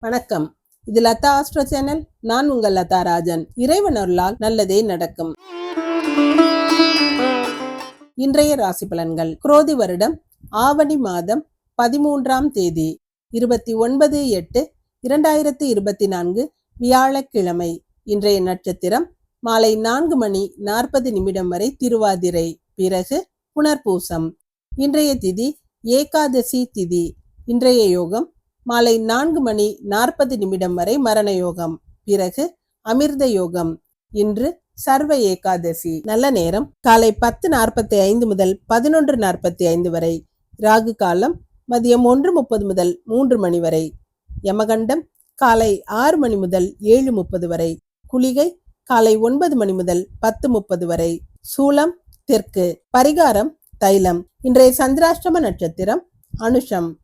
வணக்கம். இது Latha astro channel. நான் உங்கள் லதா ராஜன். இறைவன் அருளால் நல்லதே நடக்கும். இன்றைய ராசி பலன்கள். குரோதி வருடம் ஆவணி மாதம் பதிமூன்றாம் தேதி இருபத்தி ஒன்பது எட்டு இரண்டாயிரத்தி இருபத்தி நான்கு வியாழக்கிழமை. இன்றைய நட்சத்திரம் மாலை நான்கு மணி நாற்பது நிமிடம் வரை திருவாதிரை. பிறகு புனர்பூசம். இன்றைய திதி ஏகாதசி திதி. இன்றைய யோகம் மாலை நான்கு மணி நாற்பது நிமிடம் வரை மரண யோகம் பிறகு அமிர்த யோகம். இன்று சர்வ ஏகாதசி. நல்ல நேரம். காலை பத்து நாற்பத்தி ஐந்து முதல் பதினொன்று நாற்பத்தி ஐந்து வரை. ராகு காலம் மதியம் ஒன்று முப்பது முதல் மூன்று மணி வரை. யமகண்டம் காலை ஆறு மணி முதல் ஏழு முப்பது வரை. குளிகை காலை ஒன்பது மணி முதல் பத்து முப்பது வரை. சூலம் தெற்கு. பரிகாரம் தைலம். இன்றைய சந்திராஷ்டம நட்சத்திரம் அனுஷம்.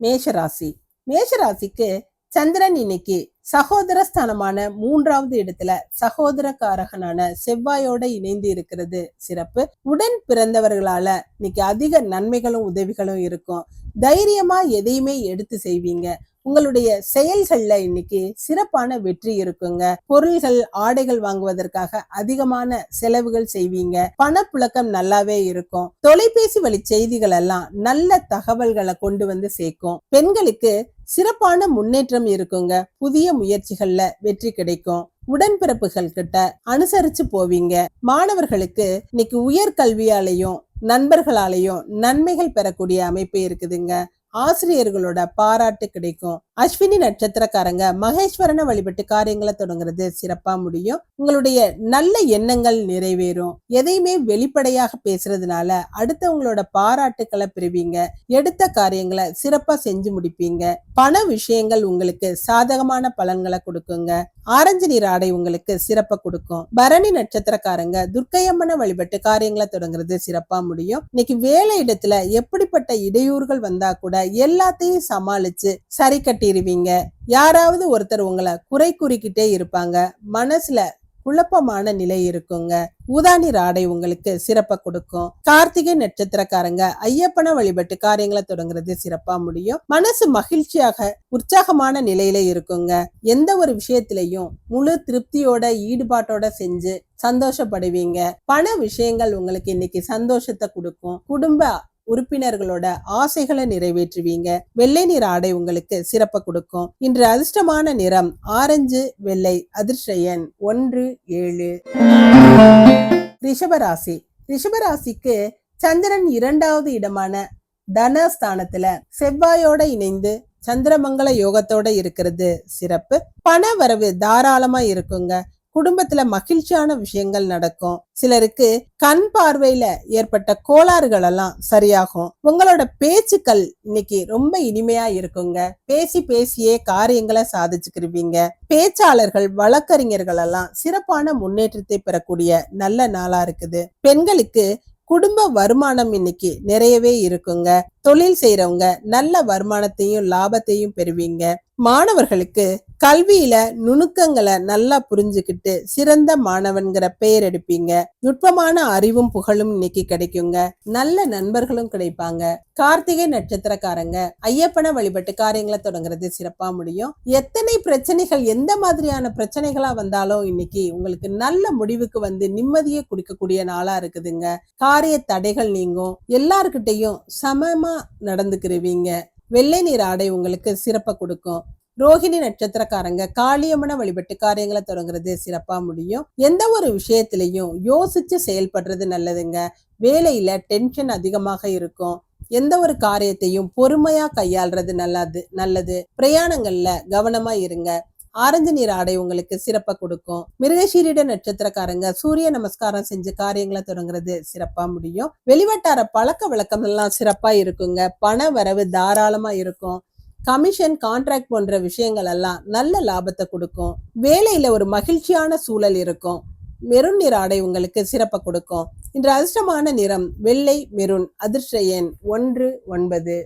மேஷராசி. மேஷராசிக்கு சந்திரன் இன்னைக்கு சகோதர ஸ்தானமான மூன்றாவது இடத்துல சகோதரக்காரகனான செவ்வாயோட இணைந்து இருக்கிறது. சிறப்பு. உடன் பிறந்தவர்களால இன்னைக்கு அதிக நன்மைகளும் உதவிகளும் இருக்கும். தைரியமா எதையுமே எடுத்து செய்வீங்க. உங்களுடைய செயல்கள்ல இன்னைக்கு சிறப்பான வெற்றி இருக்குங்க. பொருள்கள் ஆடைகள் வாங்குவதற்காக அதிகமான செலவுகள் செய்வீங்க. பணப்புழக்கம் நல்லாவே இருக்கும். தொலைபேசி வழி செய்திகள் எல்லாம் நல்ல தகவல்களை கொண்டு வந்து சேர்க்கும். பெண்களுக்கு சிறப்பான முன்னேற்றம் இருக்குங்க. புதிய முயற்சிகள்ல வெற்றி கிடைக்கும். உடன்பிறப்புகள் கிட்ட அனுசரிச்சு போவீங்க. மாணவர்களுக்கு இன்னைக்கு உயர்கல்வியாலையும் நண்பர்களாலையும் நன்மைகள் பெறக்கூடிய அமைப்பு இருக்குதுங்க. ஆசிரியர்களோட பாராட்டு கிடைக்கும். அஸ்வினி நட்சத்திரக்காரங்க மகேஸ்வரனை வழிபட்டு காரியங்களை தொடங்குறது சிறப்பா முடியும். உங்களுடைய நல்ல எண்ணங்கள் நிறைவேறும். எதையுமே வெளிப்படையாக பேசுறதுனால அடுத்தவங்களோட பாராட்டுக்களை பெறுவீங்க. எடுத்த காரியங்களை சிறப்பா செஞ்சு முடிப்பீங்க. பண விஷயங்கள் உங்களுக்கு சாதகமான பலன்களை கொடுக்குங்க. ஆரஞ்சு நீர் ஆடை உங்களுக்கு சிறப்பை கொடுக்கும். பரணி நட்சத்திரக்காரங்க துர்க்கையம்மனை வழிபட்டு காரியங்களை தொடங்குறது சிறப்பா முடியும். இன்னைக்கு வேலை இடத்துல எப்படிப்பட்ட இடையூறுகள் வந்தா கூட எல்லாத்தையும் சமாளிச்சு சரி கட்டிடுவீங்க யாராவது ஒருத்தர் உங்களை குறை கூறிக்கிட்டே இருப்பாங்க. மனசுல குழப்பமான நிலை இருக்குங்க. ஊதானி ராடை உங்களுக்கு சிறப்பை கொடுக்கும். கார்த்திகை நட்சத்திரக்காரங்க ஐயப்பனை வழிபட்டு காரியங்களை தொடங்குறது சிறப்பா முடியும். மனசு மகிழ்ச்சியாக உற்சாகமான நிலையில இருக்குங்க. எந்த ஒரு விஷயத்திலையும் முழு திருப்தியோட ஈடுபாட்டோட செஞ்சு சந்தோஷப்படுவீங்க. பண விஷயங்கள் உங்களுக்கு இன்னைக்கு சந்தோஷத்தை கொடுக்கும். குடும்ப உறுப்பினர்களோட ஆசைகளை நிறைவேற்றுவீங்க. வெள்ளை நிற ஆடை உங்களுக்கு சிறப்பை கொடுக்கும். இன்று அதிர்ஷ்டமான நிறம் ஆரஞ்சு வெள்ளை அதிர்ஷயன் ஒன்று ஏழு. ரிஷபராசி. ரிஷபராசிக்கு சந்திரன் இரண்டாவது இடமான தனஸ்தானத்துல செவ்வாயோட இணைந்து சந்திரமங்கல யோகத்தோட இருக்கிறது. சிறப்பு. பண வரவு தாராளமா இருக்குங்க. குடும்பத்துல மகிழ்ச்சியான விஷயங்கள் நடக்கும். சிலருக்கு கண் பார்வையில ஏற்பட்ட கோளாறுகள் எல்லாம் சரியாகும். உங்களோட பேச்சுக்கள் இன்னைக்கு ரொம்ப இனிமையா இருக்குங்க. பேசி பேசியே காரியங்களை சாதிச்சுக்கிருவீங்க. பேச்சாளர்கள் வழக்கறிஞர்கள் எல்லாம் சிறப்பான முன்னேற்றத்தை பெறக்கூடிய நல்ல நாளா இருக்குது. பெண்களுக்கு குடும்ப வருமானம் இன்னைக்கு நிறையவே இருக்குங்க. தொழில் செய்யறவங்க நல்ல வருமானத்தையும் லாபத்தையும் பெறுவீங்க. மாணவர்களுக்கு கல்வியில நுணுக்கங்களை நல்லா புரிஞ்சுக்கிட்டு சிறந்த மாணவன்கிற பெயர் எடுப்பீங்க. நுட்பமான அறிவும் புகழும் இன்னைக்கு கிடைக்குங்க. நல்ல நண்பர்களும் கிடைப்பாங்க. கார்த்திகை நட்சத்திரக்காரங்க ஐயப்பனை வழிபட்டு காரியங்களை தொடங்குறது சிறப்பா முடியும். எத்தனை பிரச்சனைகள் எந்த மாதிரியான பிரச்சனைகளா வந்தாலும் இன்னைக்கு உங்களுக்கு நல்ல முடிவுக்கு வந்து நிம்மதியை கொடுக்கக்கூடிய நாளா இருக்குதுங்க. காரிய தடைகள் நீங்கும். எல்லார்கிட்டையும் சமமா நடந்துக்கிறவீங்க வெள்ளை நிற ஆடை உங்களுக்கு சிறப்பை கொடுக்கும். ரோஹிணி நட்சத்திரக்காரங்க காளியம்மனை வழிபட்டு காரியங்களை தொடங்குறது சிறப்பா முடியும். எந்த ஒரு விஷயத்திலையும் யோசிச்சு செயல்படுறது நல்லதுங்க. வேலையில டென்ஷன் அதிகமாக இருக்கும். எந்த ஒரு காரியத்தையும் பொறுமையா கையாள்றது நல்லது நல்லது. பிரயாணங்கள்ல கவனமா இருங்க. ஆரஞ்சு நிற ஆடை உங்களுக்கு சிறப்பை கொடுக்கும். மிருகசீரிட நட்சத்திரக்காரங்க சூரிய நமஸ்காரம் செஞ்சு காரியங்களை தொடங்குறது சிறப்பா முடியும். வெளிவட்டார பழக்க வழக்கம் எல்லாம் சிறப்பா இருக்குங்க. பண வரவு தாராளமா இருக்கும். கமிஷன் கான்ட்ராக்ட் போன்ற விஷயங்கள் எல்லாம் நல்ல லாபத்தை கொடுக்கும். வேலையில ஒரு மகிழ்ச்சியான சூழல் இருக்கும். மெருன் நிற ஆடை உங்களுக்கு சிறப்பை கொடுக்கும். இன்று அதிர்ஷ்டமான நிறம் வெள்ளை மெருன். அதிர்ஷ்ட எண் ஒன்று ஒன்பது.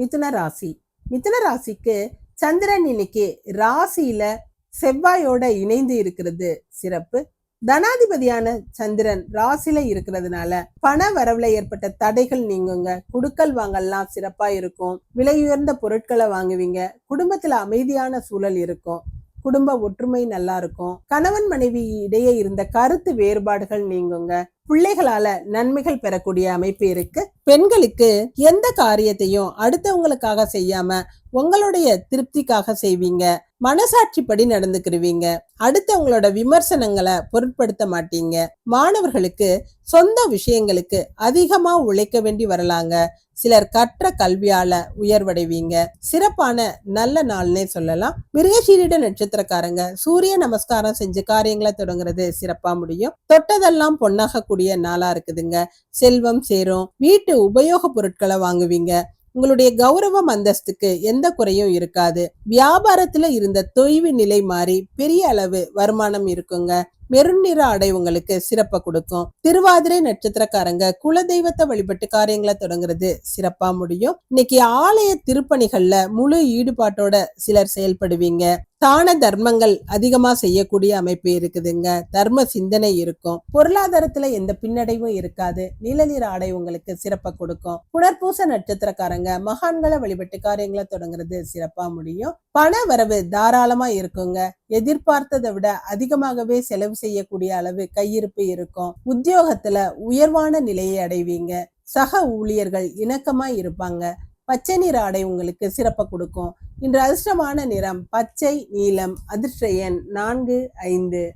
மிதுன ராசி. மிதுன ராசிக்கு சந்திரன் இன்னைக்கு ராசியில செவ்வாயோட இணைந்து இருக்கிறது. சிறப்பு. தனாதிபதியான சந்திரன் ராசில இருக்கிறதுனால பண வரவுல ஏற்பட்ட தடைகள் நீங்குங்க. குடுக்கல் வாங்கல்லாம் சிறப்பா இருக்கும். விலையுயர்ந்த பொருட்களை வாங்குவீங்க. குடும்பத்துல அமைதியான சூழல் இருக்கும். குடும்ப ஒற்றுமை நல்லா இருக்கும். கணவன் மனைவி இடையே இருந்த கருத்து வேறுபாடுகள் நீங்குங்க. பிள்ளைகளால நன்மைகள் பெறக்கூடிய அமைப்பு இருக்கு. பெண்களுக்கு எந்த காரியத்தையும் அடுத்தவங்களுக்காக செய்யாம உங்களுடைய திருப்திக்காக செய்வீங்க. மனசாட்சிப்படி நடந்துக்கிருவீங்க. அடுத்தவங்களோட விமர்சனங்களை பொருட்படுத்த மாட்டீங்க. மாணவர்களுக்கு சொந்த விஷயங்களுக்கு அதிகமா உழைக்க வேண்டி வரலாங்க. சிலர் கற்ற கல்வியால உயர்வடைவீங்க. சிறப்பான நல்ல நாள்னே சொல்லலாம். மிருகசீரிட நட்சத்திரக்காரங்க சூரிய நமஸ்காரம் செஞ்சு காரியங்களை தொடங்குறது சிறப்பா முடியும். தொட்டதெல்லாம் பொன்னாக கூடிய நாளா இருக்குதுங்க. செல்வம் சேரும். வீட்டு உபயோக பொருட்களை வாங்குவீங்க. உங்களுடைய கௌரவம் அந்தஸ்துக்கு எந்த குறையும் இருக்காது. வியாபாரத்துல இருந்த தொய்வு நிலை மாறி பெரிய அளவு வருமானம் இருக்குங்க. மெருன் நிற ஆடை உங்களுக்கு சிறப்பை கொடுக்கும். திருவாதிரை நட்சத்திரக்காரங்க குலதெய்வத்தை வழிபட்டு காரியங்களை தொடங்குறது சிறப்பா முடியும். இன்னைக்கு ஆலய திருப்பணிகள்ல முழு ஈடுபாட்டோட சிலர் செயல்படுவீங்க. தான தர்மங்கள் அதிகமா செய்யக்கூடிய அமைப்பு இருக்குதுங்க. தர்ம சிந்தனை இருக்கும். பொருளாதாரத்துல எந்த பின்னடைவும் இருக்காது. நீலநீர் ஆடை உங்களுக்கு சிறப்பை கொடுக்கும். புனர்பூச நட்சத்திரக்காரங்க மகான்களை வழிபட்டு காரியங்களை தொடங்குறது சிறப்பா முடியும். பண வரவு தாராளமா இருக்குங்க. எதிர்பார்த்ததை விட அதிகமாகவே செலவு செய்யக்கூடிய அளவு கையிருப்பு இருக்கும். உத்தியோகத்துல உயர்வான நிலையை அடைவீங்க. சக ஊழியர்கள் இணக்கமா இருப்பாங்க. பச்சை நிற ஆடை உங்களுக்கு சிறப்பை கொடுக்கும். இன்று அதிர்ஷ்டமான நிறம் பச்சை நீலம் அதிர்ஷ்ட எண் நான்கு ஐந்து.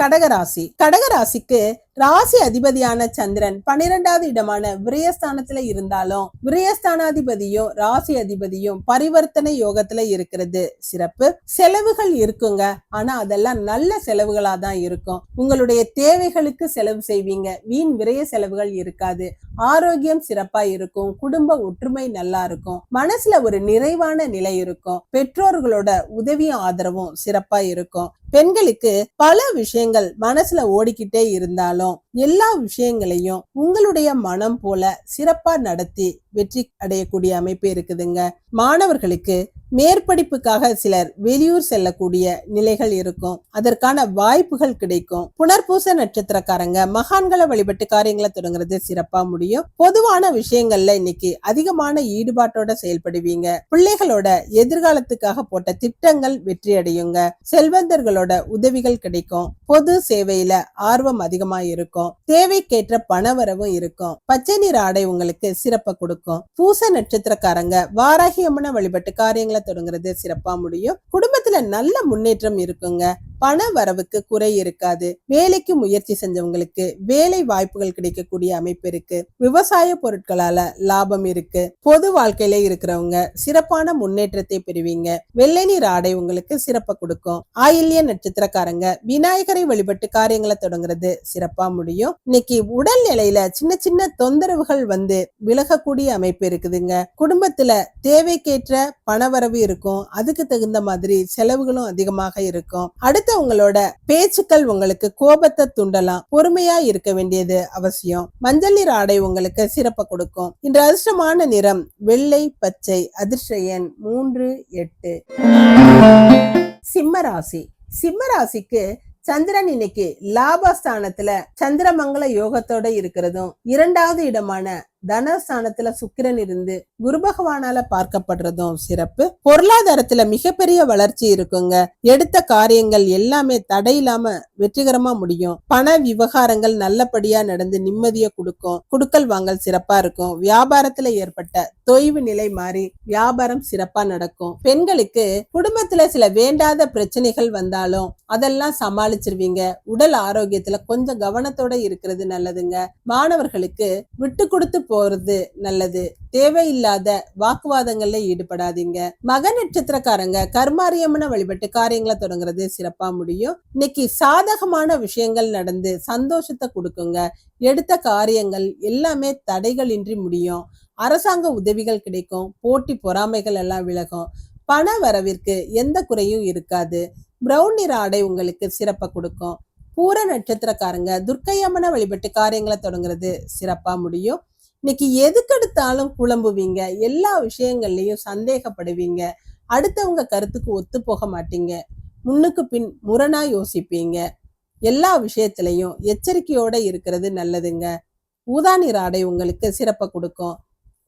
கடகராசி. கடகராசிக்கு ராசி அதிபதியான சந்திரன் பன்னிரெண்டாவது இடமான விரயஸ்தானத்துல இருந்தாலும் விரயஸ்தானாதிபதியும் ராசி அதிபதியும் பரிவர்த்தனை யோகத்துல இருக்கிறது. சிறப்பு. செலவுகள் இருக்குங்க. ஆனா அதெல்லாம் நல்ல செலவுகளா தான் இருக்கும். உங்களுடைய தேவைகளுக்கு செலவு செய்வீங்க. வீண் விரய செலவுகள் இருக்காது. ஆரோக்கியம் சிறப்பா இருக்கும். குடும்ப ஒற்றுமை நல்லா இருக்கும். மனசுல ஒரு நிறைவான நிலை இருக்கும். பெற்றோர்களோட உதவியும் ஆதரவும் சிறப்பா இருக்கும். பெண்களுக்கு பல விஷயங்கள் மனசுல ஓடிக்கிட்டே இருந்தாலும் の எல்லா விஷயங்களையும் உங்களுடைய மனம் போல சிறப்பா நடத்தி வெற்றி அடையக்கூடிய அமைப்பு இருக்குதுங்க. மாணவர்களுக்கு மேற்படிப்புக்காக சிலர் வெளியூர் செல்லக்கூடிய நிலைகள் இருக்கும். அதற்கான வாய்ப்புகள் கிடைக்கும். புனர்பூச நட்சத்திரக்காரங்க மகான்களை வழிபட்டு காரியங்களை தொடங்குறது சிறப்பா முடியும். பொதுவான விஷயங்கள்ல இன்னைக்கு அதிகமான ஈடுபாட்டோட செயல்படுவீங்க. பிள்ளைகளோட எதிர்காலத்துக்காக போட்ட திட்டங்கள் வெற்றி அடையுங்க. செல்வந்தர்களோட உதவிகள் கிடைக்கும். பொது சேவையில ஆர்வம் அதிகமா இருக்கும். தேவைக்கேற்ற பணவரவும் இருக்கும். பச்சை நிற ஆடை உங்களுக்கு சிறப்பை கொடுக்கும். பூச நட்சத்திரக்காரங்க வாராகி அம்மனை வழிபட்டு காரியங்களை தொடங்குறது சிறப்பா முடியும். குடும்பத்துல நல்ல முன்னேற்றம் இருக்குங்க. பண வரவுக்கு குறை இருக்காது. வேலைக்கு முயற்சி செஞ்சவங்களுக்கு வேலை வாய்ப்புகள் கிடைக்கக்கூடிய அமைப்பு இருக்கு. விவசாய பொருட்களால லாபம் இருக்கு. பொது வாழ்க்கையில இருக்கிறவங்க சிறப்பான முன்னேற்றத்தை பெறுவீங்க. வெள்ளை நீர் ஆடை உங்களுக்கு சிறப்ப கொடுக்கும். ஆயில்ய நட்சத்திரக்காரங்க விநாயகரை வழிபட்டு காரியங்களை தொடங்குறது சிறப்பா முடியும். இன்னைக்கு உடல் நிலையில சின்ன சின்ன தொந்தரவுகள் வந்து விலகக்கூடிய அமைப்பு இருக்குதுங்க. குடும்பத்துல தேவைக்கேற்ற பணவரவு இருக்கும். அதுக்கு தகுந்த மாதிரி செலவுகளும் அதிகமாக இருக்கும். அடுத்து உங்களோட பேச்சுக்கள் உங்களுக்கு கோபத்தை தூண்டலாம் பொறுமையா இருக்க வேண்டியது அவசியம். மஞ்சள் நிற ஆடை உங்களுக்கு சிறப்பு கொடுக்கும். இன்று அதிர்ஷ்டமான நிறம் வெள்ளை பச்சை அதிர்ஷ்ட எண் மூன்று எட்டு. சிம்மராசி சிம்மராசிக்கு சந்திரன் இன்னைக்கு லாபஸ்தானத்துல சந்திரமங்கல யோகத்தோட இருக்கிறதும் இரண்டாவது இடமான தனஸ்தானத்துல சுக்கிரன் இருந்து குரு பகவானால பார்க்கப்படுறதும் சிறப்பு. பொருளாதாரத்துல மிகப்பெரிய வளர்ச்சி இருக்குங்க. எடுத்த காரியங்கள் எல்லாமே தடையில்லாம வெற்றிகரமா முடியும். பண விவகாரங்கள் நல்லபடியா நடந்து நிம்மதியை கொடுக்கும். குடுக்கல் வாங்கல் சிறப்பா இருக்கும். வியாபாரத்துல ஏற்பட்ட தொய்வு நிலை மாறி வியாபாரம் சிறப்பா நடக்கும். பெண்களுக்கு குடும்பத்துல சில வேண்டாத பிரச்சனைகள் வந்தாலும் அதெல்லாம் சமாளிச்சிருவீங்க. உடல் ஆரோக்கியத்துல கொஞ்சம் கவனத்தோட இருக்கிறது நல்லதுங்க. மாணவர்களுக்கு விட்டு கொடுத்து போறது நல்லது. தேவையில்லாத வாக்குவாதங்கள்ல ஈடுபடாதீங்க. மக நட்சத்திரக்காரங்க கர்மாரியம்மனை வழிபட்டு காரியங்களை தொடங்குறது சிறப்பா முடியும். இன்னைக்கு சாதகமான விஷயங்கள் நடந்து சந்தோஷத்தை கொடுக்குங்க. எடுத்த காரியங்கள் எல்லாமே தடைகளின்றி முடியும். அரசாங்க உதவிகள் கிடைக்கும். போட்டி பொறாமைகள் எல்லாம் விலகும். பண வரவிற்கு எந்த குறையும் இருக்காது. பிரவுன் நிற ஆடை உங்களுக்கு சிறப்பை கொடுக்கும். பூர நட்சத்திரக்காரங்க துர்க்கையம்மனை வழிபட்டு காரியங்களை தொடங்குறது சிறப்பா முடியும். இன்னைக்கு எதுக்கெடுத்தாலும் குழம்புவீங்க எல்லா விஷயங்கள்லையும் சந்தேகப்படுவீங்க. அடுத்தவங்க கருத்துக்கு ஒத்து போக மாட்டீங்க. முன்னுக்கு பின் முரணா யோசிப்பீங்க. எல்லா விஷயத்திலையும் எச்சரிக்கையோட இருக்கிறது நல்லதுங்க. ஊதா நிற ஆடை உங்களுக்கு சிறப்பை கொடுக்கும்.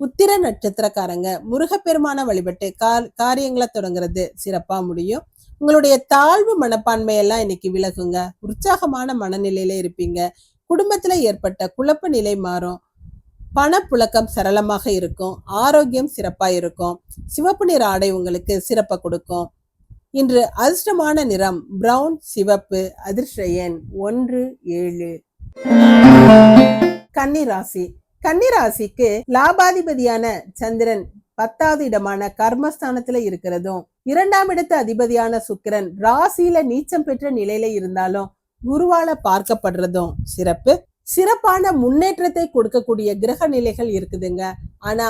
உத்திர நட்சத்திரக்காரங்க முருகப்பெருமான வழிபட்டு கார் காரியங்களை தொடங்குறது சிறப்பா முடியும். உங்களுடைய தாழ்வு மனப்பான்மையெல்லாம் இன்னைக்கு விலகுங்க. உற்சாகமான மனநிலையில இருப்பீங்க. குடும்பத்துல ஏற்பட்ட குழப்ப நிலை மாறும். பணப்புழக்கம் சரளமாக இருக்கும் ஆரோக்கியம் சிறப்பா இருக்கும் சிவப்பு நிற ஆடை உங்களுக்கு சிறப்பை கொடுக்கும். இன்று அதிர்ஷ்டமான நிறம் பிரவுன் சிவப்பு அதிர்ஷ்ட எண் ஒன்று ஏழு. கன்னிராசி கன்னிராசிக்கு லாபாதிபதியான சந்திரன் பத்தாவது இடமான கர்மஸ்தானத்துல இருக்கிறதும் இரண்டாம் இடத்து அதிபதியான சுக்கிரன் ராசியில நீச்சம் பெற்ற நிலையில இருந்தாலும் குருவால பார்க்கப்படுறதும் சிறப்பு. சிறப்பான முன்னேற்றத்தை கொடுக்கக்கூடிய கிரக நிலைகள் இருக்குதுங்க. ஆனா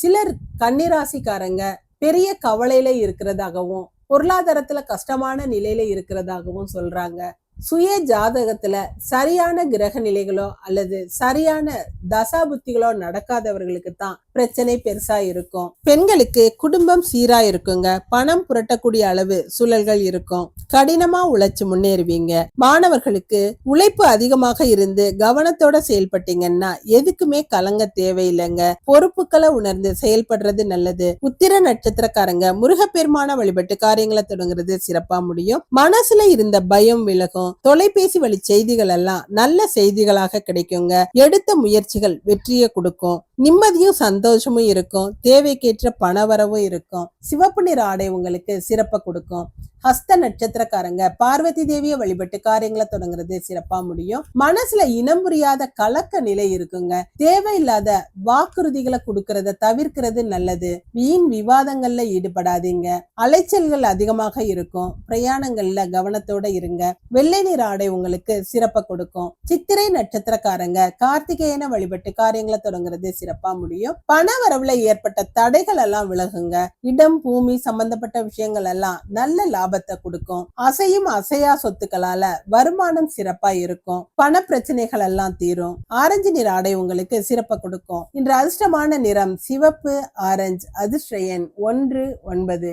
சிலர் கன்னிராசிக்காரங்க பெரிய கவலையில இருக்கிறதாகவும் பொருளாதாரத்துல கஷ்டமான நிலையில இருக்கிறதாகவும் சொல்றாங்க. சுய ஜாதகத்துல சரியான கிரக நிலைகளோ அல்லது சரியான தசாபுத்திகளோ நடக்காதவர்களுக்கு தான் பிரச்சனை பெருசா இருக்கும். பெண்களுக்கு குடும்பம் சீரா இருக்குங்க பணம் புரட்டக்கூடிய அளவு சூழல்கள் இருக்கும். கடினமா உழைச்சு முன்னேறுவீங்க. மாணவர்களுக்கு உழைப்பு அதிகமாக இருந்து கவனத்தோட செயல்பட்டீங்கன்னா எதுக்குமே கலங்க தேவையில்லைங்க. பொறுப்புகளை உணர்ந்து செயல்படுறது நல்லது. உத்திர நட்சத்திரக்காரங்க முருகப்பெருமான வழிபட்டு காரியங்களை தொடங்குறது சிறப்பா முடியும். மனசுல இருந்த பயம் விலகும். தொலைபேசி வழி செய்திகள் எல்லாம் நல்ல செய்திகளாக கிடைக்குங்க. எடுத்த முயற்சிகள் வெற்றியை கொடுக்கும். நிம்மதியும் சந்தோஷமும் இருக்கும். தேவைக்கேற்ற பணவரவும் இருக்கும். சிவப்பு நிற ஆடை உங்களுக்கு சிறப்பை கொடுக்கும். ஹஸ்த நட்சத்திரக்காரங்க பார்வதி தேவியை வழிபட்டு காரியங்களை தொடங்குறது சிறப்பா முடியும். மனசுல இனம் புரியாத கலக்க நிலை இருக்குங்க. தேவையில்லாத வாக்குறுதிகளை கொடுக்கறத தவிர்க்கிறது நல்லது. வீண் விவாதங்கள்ல ஈடுபடாதீங்க. அலைச்சல்கள் அதிகமாக இருக்கும். பிரயாணங்கள்ல கவனத்தோட இருங்க. வெள்ளை நிற ஆடை உங்களுக்கு சிறப்பை கொடுக்கும். சித்திரை நட்சத்திரக்காரங்க கார்த்திகேயனை வழிபட்டு காரியங்களை தொடங்குறது சிறப்பா முடியும். பண வரவுல ஏற்பட்ட தடைகள் எல்லாம் விலகுங்க. இடம் பூமி சம்பந்தப்பட்ட விஷயங்கள் எல்லாம் நல்ல லாபத்தை கொடுக்கும். அசையும் அசையா சொத்துக்களால வருமானம் சிறப்பா இருக்கும். பண பிரச்சனைகள் எல்லாம் தீரும். ஆரஞ்சு நிற ஆடை உங்களுக்கு சிறப்பை கொடுக்கும். இன்று அதிர்ஷ்டமான நிறம் சிவப்பு ஆரஞ்சு அதிர்ஷ்ட எண் ஒன்று ஒன்பது.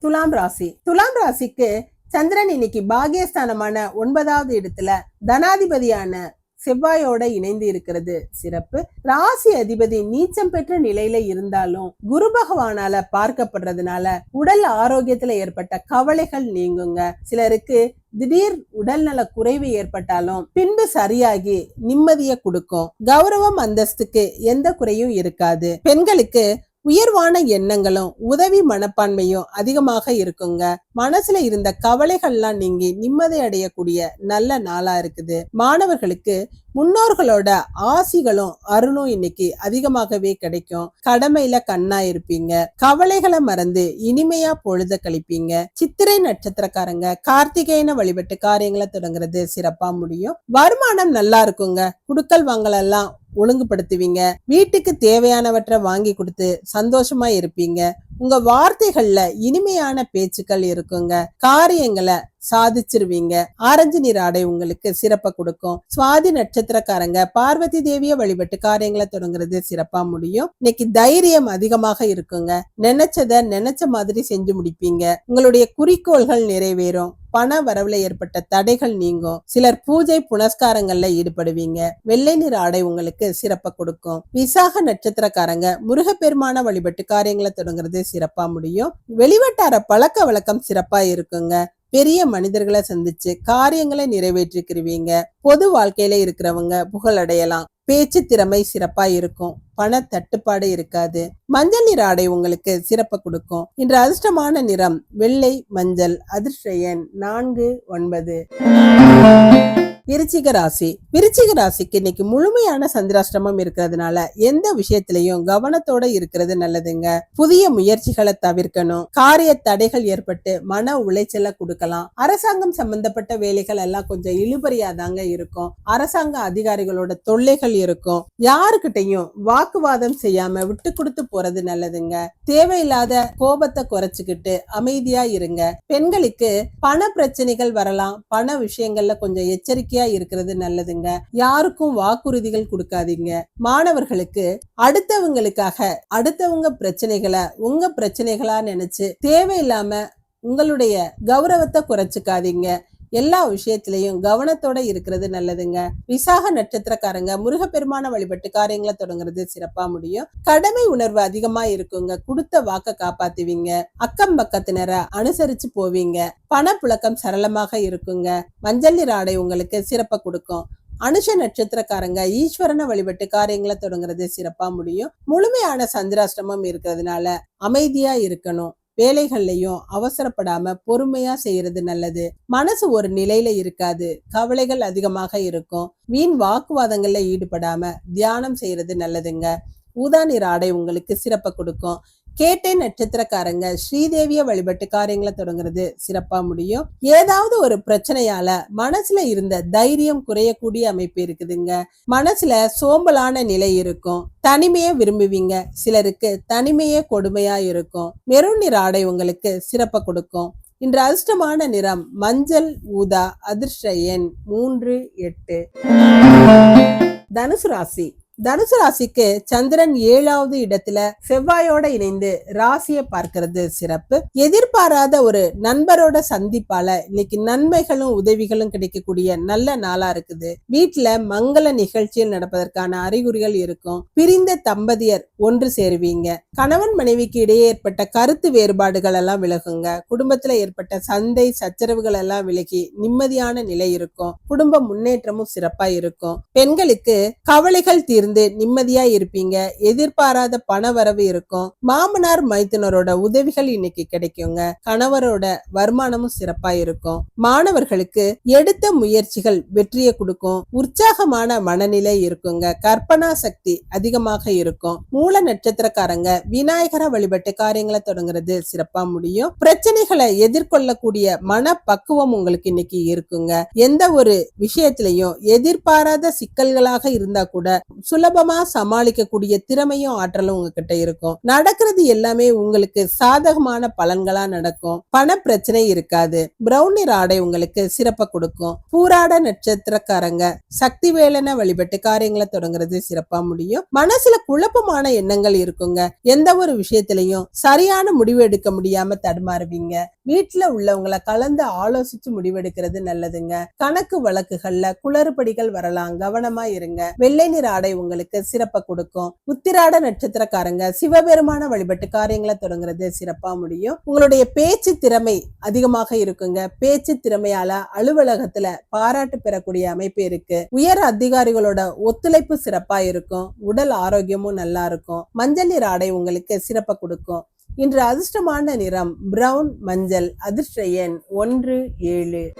துலாம் ராசி. துலாம் ராசிக்கு சந்திரன் இன்னைக்கு பாகியஸ்தானமான ஒன்பதாவது இடத்துல தனாதிபதியான செவ்வாயோட இணைந்து இருக்கிறது. சிறப்பு. ராசி அதிபதி நீச்சம் பெற்ற நிலையில இருந்தாலும் குரு பகவானால பார்க்கப்படுறதுனால உடல் ஆரோக்கியத்துல ஏற்பட்ட கவலைகள் நீங்குங்க. சிலருக்கு திடீர் உடல்நல குறைவு ஏற்பட்டாலும் பின்பு சரியாகி நிம்மதியை கொடுக்கும். கௌரவம் அந்தஸ்துக்கு எந்த குறையும் இருக்காது. பெண்களுக்கு உயர்வான எண்ணங்களும் உதவி மனப்பான்மையும் அதிகமாக இருக்குங்க. மனசுல இருந்த கவலைகள்லாம் நீங்கி நிம்மதி அடையக்கூடிய நல்ல நாளா இருக்குது. மாணவர்களுக்கு முன்னோர்களோட ஆசிகளும் அருளும் இன்னைக்கு அதிகமாகவே கிடைக்கும். கடமையில கண்ணா இருப்பீங்க. கவலைகளை மறந்து இனிமையா பொழுத கழிப்பீங்க. சித்திரை நட்சத்திரக்காரங்க கார்த்திகேயன வழிபட்டு காரியங்களை தொடங்குறது சிறப்பா முடியும். வருமானம் நல்லா இருக்குங்க. குடுக்கல் வாங்கல் எல்லாம் ஒழுங்குபடுத்துவீங்க. வீட்டுக்கு தேவையானவற்றை வாங்கி கொடுத்து சந்தோஷமா இருப்பீங்க. உங்க வார்த்தைகள்ல இனிமையான பேச்சுக்கள் இருக்குங்க. காரியங்களை சாதிச்சிருவீங்க. ஆரஞ்சு நிற ஆடை உங்களுக்கு சிறப்பை கொடுக்கும். சுவாதி நட்சத்திரக்காரங்க பார்வதி தேவிய வழிபட்டு காரியங்களை தொடங்குறது சிறப்பா முடியும். இன்னைக்கு தைரியம் அதிகமாக இருக்குங்க. நினைச்சத நினைச்ச மாதிரி செஞ்சு முடிப்பீங்க. உங்களுடைய குறிக்கோள்கள் நிறைவேறும். பண வரவுல ஏற்பட்ட தடைகள் நீங்கும். சிலர் பூஜை புனஸ்காரங்கள்ல ஈடுபடுவீங்க. வெள்ளை நிற ஆடை உங்களுக்கு சிறப்பை கொடுக்கும். விசாக நட்சத்திரக்காரங்க முருகப்பெருமான வழிபட்டு காரியங்களை தொடங்குறது சிறப்பா முடியும். வெளிவட்டார பழக்க வழக்கம் சிறப்பா இருக்குங்க. பெரிய மனிதர்களை சந்திச்சு காரியங்களை நிறைவேற்றிக்கிருவீங்க. பொது வாழ்க்கையில இருக்கிறவங்க புகழடையலாம். பேச்சு திறமை சிறப்பா இருக்கும். பண தட்டுப்பாடு இருக்காது. மஞ்சள் நிற ஆடை உங்களுக்கு சிறப்பை கொடுக்கும். இன்று அதிர்ஷ்டமான நிறம் வெள்ளை மஞ்சள். அதிர்ஷ்ட எண் நான்கு ஒன்பது. விருச்சிக ராசி. விருச்சிக ராசிக்கு இன்னைக்கு முழுமையான சந்திராஷ்டமம் இருக்கிறதுனால எந்த விஷயத்திலையும் கவனத்தோட இருக்கிறது நல்லதுங்க. புதிய முயற்சிகளை தவிர்க்கணும். காரிய தடைகள் ஏற்பட்டு மன உளைச்சலை கொடுக்கலாம். அரசாங்கம் சம்பந்தப்பட்ட வேலைகள் எல்லாம் கொஞ்சம் இழுபறியா தாங்க இருக்கும். அரசாங்க அதிகாரிகளோட தொல்லைகள் இருக்கும். யாருக்கிட்டையும் வாக்குவாதம் செய்யாம விட்டு கொடுத்து போறது நல்லதுங்க. தேவையில்லாத கோபத்தை குறைச்சுக்கிட்டு அமைதியா இருங்க. பெண்களுக்கு பண பிரச்சனைகள் வரலாம். பண விஷயங்கள்ல கொஞ்சம் எச்சரிக்கையா இருக்கிறது நல்லதுங்க. யாருக்கும் வாக்குறுதிகள் கொடுக்காதீங்க. மாணவர்களுக்கு அடுத்தவங்களுக்காக அடுத்தவங்க பிரச்சனைகளை உங்க பிரச்சனைகளா நினைச்சு தேவையில்லாம உங்களுடைய கௌரவத்தை குறைச்சிக்காதீங்க. எல்லா விஷயத்திலையும் கவனத்தோட இருக்கிறது நல்லதுங்க. விசாக நட்சத்திரக்காரங்க முருகப்பெருமான வழிபட்டு காரியங்களை தொடங்குறது சிறப்பா முடியும். கடமை உணர்வு அதிகமா இருக்குங்க. கொடுத்த வாக்க காப்பாத்துவீங்க. அக்கம் பக்கத்தினரை அனுசரிச்சு போவீங்க. பணப்புழக்கம் சரளமாக இருக்குங்க. மஞ்சள் நிற ஆடை உங்களுக்கு சிறப்பை கொடுக்கும். அனுஷ நட்சத்திரக்காரங்க ஈஸ்வரனை வழிபட்டு காரியங்களை தொடங்குறது சிறப்பா முடியும். முழுமையான சந்திராஷ்டமம் இருக்கிறதுனால அமைதியா இருக்கணும். வேலைகள்லயும் அவசரப்படாம பொறுமையா செய்யறது நல்லது. மனசு ஒரு நிலையில இருக்காது. கவலைகள் அதிகமாக இருக்கும். வீண் வாக்குவாதங்கள்ல ஈடுபடாம தியானம் செய்யறது நல்லதுங்க. ஊதா நிற ஆடை உங்களுக்கு சிறப்பை கொடுக்கும். கேட்டை நட்சத்திரக்காரங்க ஸ்ரீதேவிய வழிபட்டு காரியங்களை தொடங்குறது சிறப்பா முடியும். ஏதாவது ஒரு பிரச்சனையால மனசுல இருந்த தைரியம் குறையக்கூடிய அமைப்பு இருக்குதுங்க. மனசுல சோம்பலான நிலை இருக்கும். தனிமையை விரும்புவீங்க. சிலருக்கு தனிமையே கொடுமையா இருக்கும். மெரூன் நிற ஆடை உங்களுக்கு சிறப்பை கொடுக்கும். இன்று அதிர்ஷ்டமான நிறம் மஞ்சள் ஊதா அதிர்ஷ்ட எண் மூன்று எட்டு. தனுசு ராசி. தனுசு ராசிக்கு சந்திரன் ஏழாவது இடத்துல செவ்வாயோட இணைந்து ராசியை பார்க்கறது சிறப்பு. எதிர்பாராத ஒரு நண்பரோட சந்திப்பால இன்னைக்கு நன்மைகளும் உதவிகளும் கிடைக்கக்கூடிய நல்ல நாளா இருக்குது. வீட்டுல மங்கள நிகழ்ச்சியில் நடப்பதற்கான அறிகுறிகள் இருக்கும். பிரிந்த தம்பதியர் ஒன்று சேருவீங்க. கணவன் மனைவிக்கு இடையே ஏற்பட்ட கருத்து வேறுபாடுகள் எல்லாம் விலகுங்க. குடும்பத்துல ஏற்பட்ட சந்தை சச்சரவுகள் எல்லாம் விலகி நிம்மதியான நிலை இருக்கும். குடும்ப முன்னேற்றமும் சிறப்பா இருக்கும். பெண்களுக்கு கவலைகள் தீர்ந்து இருந்து நிம்மதியா இருப்பீங்க. எதிர்பாராத பண வரவு இருக்கும். மாமனார் மைத்துனரோட உதவிகள் இன்னைக்கு கிடைக்குங்க. கணவரோட வருமானமும் சிறப்பா இருக்கும். மாணவர்களுக்கு எடுத்த முயற்சிகள் வெற்றியை கொடுக்கும். உற்சாகமான மனநிலை இருக்குங்க. கற்பனா சக்தி அதிகமாக இருக்கும். மூல நட்சத்திரக்காரங்க விநாயகரை வழிபட்டு காரியங்களை தொடங்குறது சிறப்பா முடியும். பிரச்சனைகளை எதிர்கொள்ளக்கூடிய மன பக்குவம் உங்களுக்கு இன்னைக்கு இருக்குங்க. எந்த ஒரு விஷயத்திலையும் எதிர்பாராத சிக்கல்களாக இருந்தா கூட சுலபமா சமாளிக்கக்கூடிய திறமையும் ஆற்றலும் உங்ககிட்ட இருக்கும். நடக்கிறது எல்லாமே உங்களுக்கு சாதகமான பலன்களா நடக்கும். பண பிரச்சனை இருக்காது. பிரவுன் நிற ஆடை உங்களுக்கு சிறப்பை கொடுக்கும். பூராட நட்சத்திரக்காரங்க சக்தி வேலனை வழிபட்டு காரியங்களை தொடங்குறது சிறப்பா முடியும். மனசுல குழப்பமான எண்ணங்கள் இருக்குங்க. எந்த ஒரு விஷயத்திலையும் சரியான முடிவு எடுக்க முடியாம தடுமாறுவீங்க. வீட்டுல உள்ளவங்களை கலந்து ஆலோசிச்சு முடிவெடுக்கிறது நல்லதுங்க. கணக்கு வழக்குகள்ல குளறுபடிகள் வரலாம். கவனமா இருங்க. வெள்ளை நிற ஆடை உங்களுக்கு சிறப்பை கொடுக்கும். உத்திராட நட்சத்திரக்காரங்க சிவபெருமான வழிபட்டு காரியங்களை தொடங்குறது சிறப்பா முடியும். உங்களுடைய பேச்சு திறமை அதிகமாக இருக்குங்க. பேச்சு திறமையால அலுவலகத்துல பாராட்டு பெறக்கூடிய அமைப்பு இருக்கு. உயர் அதிகாரிகளோட ஒத்துழைப்பு சிறப்பா இருக்கும். உடல் ஆரோக்கியமும் நல்லா இருக்கும். மஞ்சள் நிற ஆடை உங்களுக்கு சிறப்பை கொடுக்கும். இன்று அதிர்ஷ்டமான நிறம் பிரவுன் மஞ்சள் அதிர்ஷ்ட எண் ஒன்று ஏழு.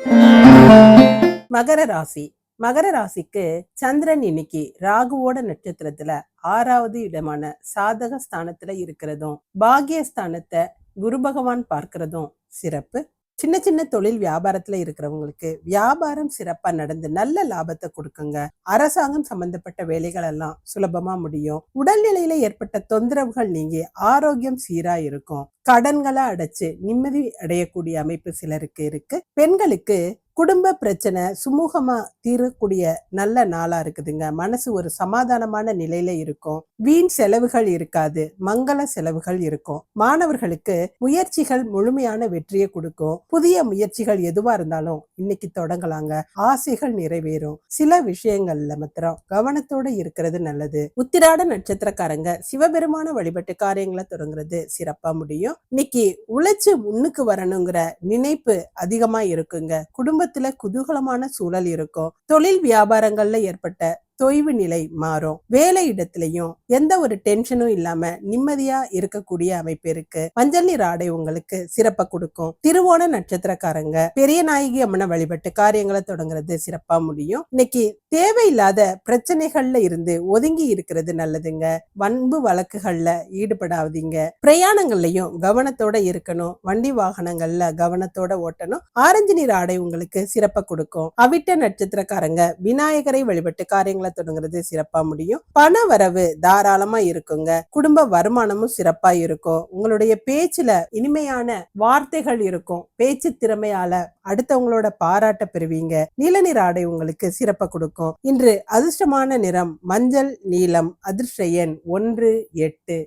மகர ராசி. மகர ராசிக்கு சந்திரன் இன்னைக்கு ராகுவோட நட்சத்திரத்துல ஆறாவது இடமான சாதக ஸ்தானத்துல இருக்கிறதும் பாகியஸ்தானத்தை குரு பகவான் பார்க்கிறதும் சிறப்பு. சின்ன சின்ன தொழில் வியாபாரத்துல இருக்கிறவங்களுக்கு வியாபாரம் சிறப்பா நடந்து நல்ல லாபத்தை கொடுக்குங்க. அரசாங்கம் சம்பந்தப்பட்ட வேலைகள் எல்லாம் சுலபமா முடியும். உடல்நிலையில ஏற்பட்ட தொந்தரவுகள் நீங்கி ஆரோக்கியம் சீரா இருக்கும். கடன்களை அடைச்சு நிம்மதி அடையக்கூடிய அமைப்பு சிலருக்கு இருக்கு. பெண்களுக்கு குடும்ப பிரச்சனை சுமூகமா தீரக்கூடிய நல்ல நாளா இருக்குதுங்க. மனசு ஒரு சமாதானமான நிலையில இருக்கும். வீண் செலவுகள் இருக்காது. மங்கள செலவுகள் இருக்கும். மாணவர்களுக்கு முயற்சிகள் முழுமையான வெற்றியை கொடுக்கும். புதிய முயற்சிகள் எதுவா இருந்தாலும் இன்னைக்கு தொடங்கலாங்க. ஆசைகள் நிறைவேறும். சில விஷயங்கள்ல மாத்திரம் கவனத்தோட இருக்கிறது நல்லது. உத்திராட நட்சத்திரக்காரங்க சிவபெருமான வழிபட்டு காரியங்களை தொடங்குறது சிறப்பா முடியும். இன்னைக்கு உழைச்சு முன்னுக்கு வரணுங்கிற நினைப்பு அதிகமா இருக்குங்க. குடும்பத்துல குதூகலமான சூழல் இருக்கும். தொழில் வியாபாரங்கள்ல ஏற்பட்ட தொய்வு நிலை மாறும். வேலை இடத்துலயும் எந்த ஒரு டென்ஷனும் இல்லாம நிம்மதியா இருக்கக்கூடிய அமைப்பு இருக்கு. மஞ்சள் நீர் ஆடை உங்களுக்கு சிறப்ப கொடுக்கும். திருவோண நட்சத்திரக்காரங்க பெரிய நாயகி அம்மனை வழிபட்டு காரியங்களை தொடங்குறது சிறப்பா முடியும். இன்னைக்கு தேவையில்லாத பிரச்சனைகள்ல இருந்து ஒதுங்கி இருக்கிறது நல்லதுங்க. வன்பு வழக்குகள்ல ஈடுபடாதீங்க. பிரயாணங்கள்லயும் கவனத்தோட இருக்கணும். வண்டி வாகனங்கள்ல கவனத்தோட ஓட்டணும். ஆரஞ்சு நீர் ஆடை உங்களுக்கு சிறப்பை கொடுக்கும். அவிட்ட நட்சத்திரக்காரங்க விநாயகரை வழிபட்டு காரியங்களை தொடங்குறது சிறப்பா முடியும். பண வரவு தாராளமா இருக்குங்க. குடும்ப வருமானமும் சிறப்பா இருக்கும். உங்களுடைய பேச்சுல இனிமையான வார்த்தைகள் இருக்கும். பேச்சு திறமையால அடுத்தவங்களோட பாராட்ட பெறுவீங்க. நீலநிற ஆடை உங்களுக்கு சிறப்பை கொடுக்கும். இன்று அதிர்ஷ்டமான நிறம் மஞ்சள் நீலம் அதிர்ஷ்ட எண் ஒன்று எட்டு.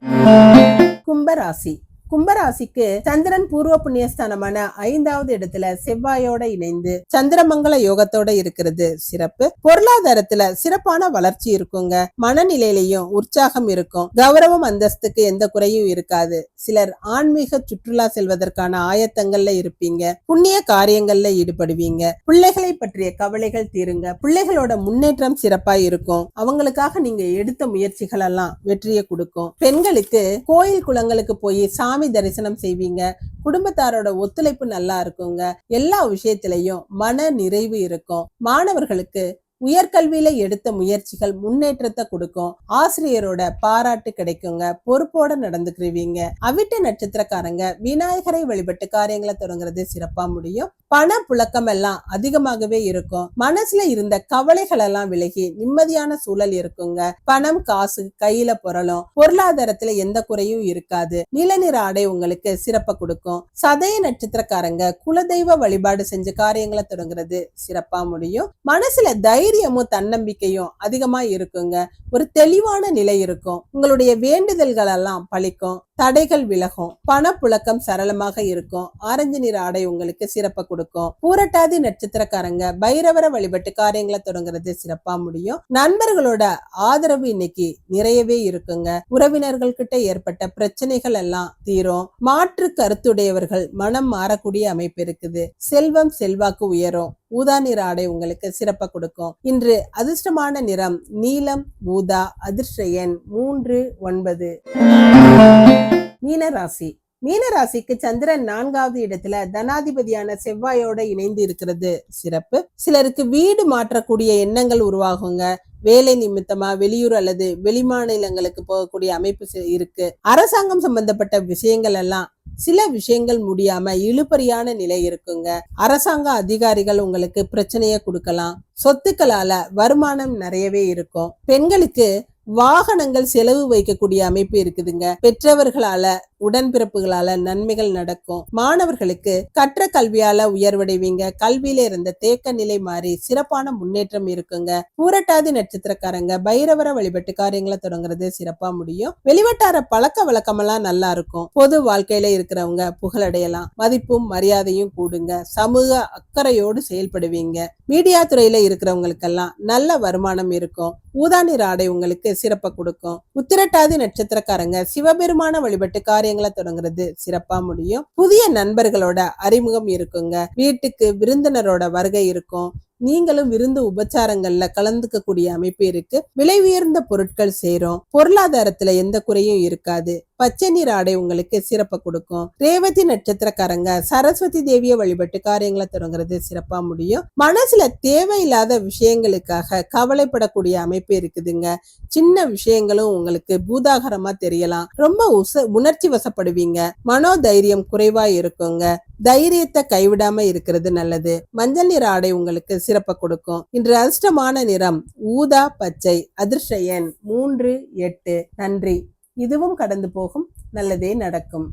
கும்பராசி. கும்பராசிக்கு சந்திரன் பூர்வ புண்ணியஸ்தானமான ஐந்தாவது இடத்துல செவ்வாயோட இணைந்து சந்திரமங்கல யோகத்தோட இருக்கிறது. சிறப்பு. பொருளாதாரத்துல சிறப்பான வளர்ச்சி இருக்குங்க. மனநிலையிலையும் உற்சாகம் இருக்கும். கௌரவம் அந்தஸ்துக்கு எந்த குறையும் இருக்காது. சிலர் ஆன்மீக சுற்றுலா செல்வதற்கான ஆயத்தங்கள்ல இருப்பீங்க. புண்ணிய காரியங்கள்ல ஈடுபடுவீங்க. பிள்ளைகளை பற்றிய கவலைகள் தீருங்க. பிள்ளைகளோட முன்னேற்றம் சிறப்பா இருக்கும். அவங்களுக்காக நீங்க எடுத்த முயற்சிகள் எல்லாம் வெற்றியை கொடுக்கும். பெண்களுக்கு கோயில் குளங்களுக்கு போய் சாமி தரிசனம் செய்வீங்க. குடும்பத்தாரோட ஒத்துழைப்பு நல்லா இருக்குங்க. எல்லா விஷயத்திலையும் மன நிறைவு இருக்கும். மாணவர்களுக்கு உயர்கல்வியில எடுத்த முயற்சிகள் முன்னேற்றத்தை கொடுக்கும். ஆசிரியரோட பாராட்டு கிடைக்குங்க. பொறுப்போட நடந்துக்கிருவீங்க. அவிட்ட நட்சத்திரக்காரங்க விநாயகரை வழிபட்டு காரியங்களை தொடங்குறது சிறப்பா முடியும். பண புழக்கம் எல்லாம் அதிகமாகவே இருக்கும். மனசுல இருந்த கவலைகள் எல்லாம் விலகி நிம்மதியான சூழல் இருக்குங்க. பணம் காசு கையில புரளும் பொருளாதாரத்துல எந்த குறையும் இருக்காது. நிலநிற ஆடை உங்களுக்கு சிறப்பை கொடுக்கும். சதய நட்சத்திரக்காரங்க குலதெய்வ வழிபாடு செஞ்ச காரியங்களை தொடங்குறது சிறப்பா முடியும். மனசுல தைரிய தைரியமும் தன்னம்பிக்கையும் அதிகமா இருக்குங்க. ஒரு தெளிவான நிலை இருக்கும். உங்களுடைய வேண்டுதல்கள் எல்லாம் பழிக்கும். தடைகள் விலகும். பணப்புழக்கம் சரளமாக இருக்கும். ஆரஞ்சு நிற ஆடை உங்களுக்கு சிறப்பை கொடுக்கும். பூரட்டாதி நட்சத்திரக்காரங்க பைரவர வழிபட்டு காரியங்களை தொடங்குறது சிறப்பா முடியும். நண்பர்களோட ஆதரவு இன்னைக்கு நிறையவே இருக்குங்க. உறவினர்கள் கிட்ட ஏற்பட்ட பிரச்சனைகள் எல்லாம் தீரும். மாற்று கருத்துடையவர்கள் மனம் மாறக்கூடிய அமைப்பு இருக்குது. செல்வம் செல்வாக்கு உயரும். ஊதா நிற ஆடை உங்களுக்கு சிறப்பை கொடுக்கும். இன்று அதிர்ஷ்டமான நிறம் நீலம் ஊதா அதிர்ஷ்ட எண் மூன்று ஒன்பது. மீனராசி. மீனராசிக்கு சந்திரன் நான்காவது இடத்துல தனாதிபதியான செவ்வாயோட இணைந்து இருக்கிறது. சிறப்பு. சிலருக்கு வீடு மாற்றக்கூடிய எண்ணங்கள் உருவாகுங்க. வேலை நிமித்தமா வெளியூர் அல்லது வெளிமாநிலங்களுக்கு போகக்கூடிய அமைப்பு இருக்கு. அரசாங்கம் சம்பந்தப்பட்ட விஷயங்கள் எல்லாம் சில விஷயங்கள் முடியாம இழுபறியான நிலை இருக்குங்க. அரசாங்க அதிகாரிகள் உங்களுக்கு பிரச்சனைய கொடுக்கலாம். சொத்துக்களால வருமானம் நிறையவே இருக்கும். பெண்களுக்கு வாகனங்கள் செலவு வைக்கக்கூடிய அமைப்பு இருக்குதுங்க. பெற்றவர்களால உடன்பிறப்புகளால நன்மைகள் நடக்கும். மாணவர்களுக்கு கற்ற கல்வியால உயர்வடைவீங்க. கல்வியில இருந்த தேக்க நிலை மாறி சிறப்பான முன்னேற்றம் இருக்குங்க. பூரட்டாதி நட்சத்திரக்காரங்க பைரவர வழிபட்டு காரியங்களை தொடங்குறது சிறப்பா முடியும். வெளிவட்டார பழக்க வழக்கமெல்லாம் நல்லா இருக்கும். பொது வாழ்க்கையில இருக்கிறவங்க புகழடையலாம். மதிப்பும் மரியாதையும் கூடுங்க. சமூக அக்கறையோடு செயல்படுவீங்க. மீடியா துறையில இருக்கிறவங்களுக்கெல்லாம் நல்ல வருமானம் இருக்கும். ஊதானிற ஆடை உங்களுக்கு சிறப்பை கொடுக்கும். உத்திரட்டாதி நட்சத்திரக்காரங்க சிவபெருமான வழிபட்டு காரியங்களை தொடங்குறது சிறப்பா முடியும். புதிய நண்பர்களோட அறிமுகம் இருக்குங்க. வீட்டுக்கு விருந்தினரோட வருகை இருக்கும். நீங்களும் விருந்து உபச்சாரங்கள்ல கலந்துக்கக்கூடிய அமைப்பு இருக்கு. விலை உயர்ந்த பொருட்கள் சேரும். பொருளாதாரத்துல எந்த குறையும் இருக்காது. பச்சை நிற ஆடை உங்களுக்கு சிறப்பை கொடுக்கும். ரேவதி நட்சத்திரக்காரங்க சரஸ்வதி தேவியை வழிபட்டு காரியங்களை தொடங்குறது சிறப்பா முடியும். மனசுல தேவையில்லாத விஷயங்களுக்காக கவலைப்படக்கூடிய அமைப்பு இருக்குதுங்க. சின்ன விஷயங்களும் உங்களுக்கு பூதாகரமா தெரியலாம். ரொம்ப உச உணர்ச்சி வசப்படுவீங்க. மனோதைரியம் குறைவா இருக்குங்க. தைரியத்தை கைவிடாம இருக்கிறது நல்லது. மஞ்சள் நிற ஆடை உங்களுக்கு சிறப்பை கொடுக்கும். இன்று அதிர்ஷ்டமான நிறம் ஊதா பச்சை அதிர்ஷ்ட எண் மூன்று எட்டு. நன்றி. இதுவும் கடந்து போகும். நல்லதே நடக்கும்.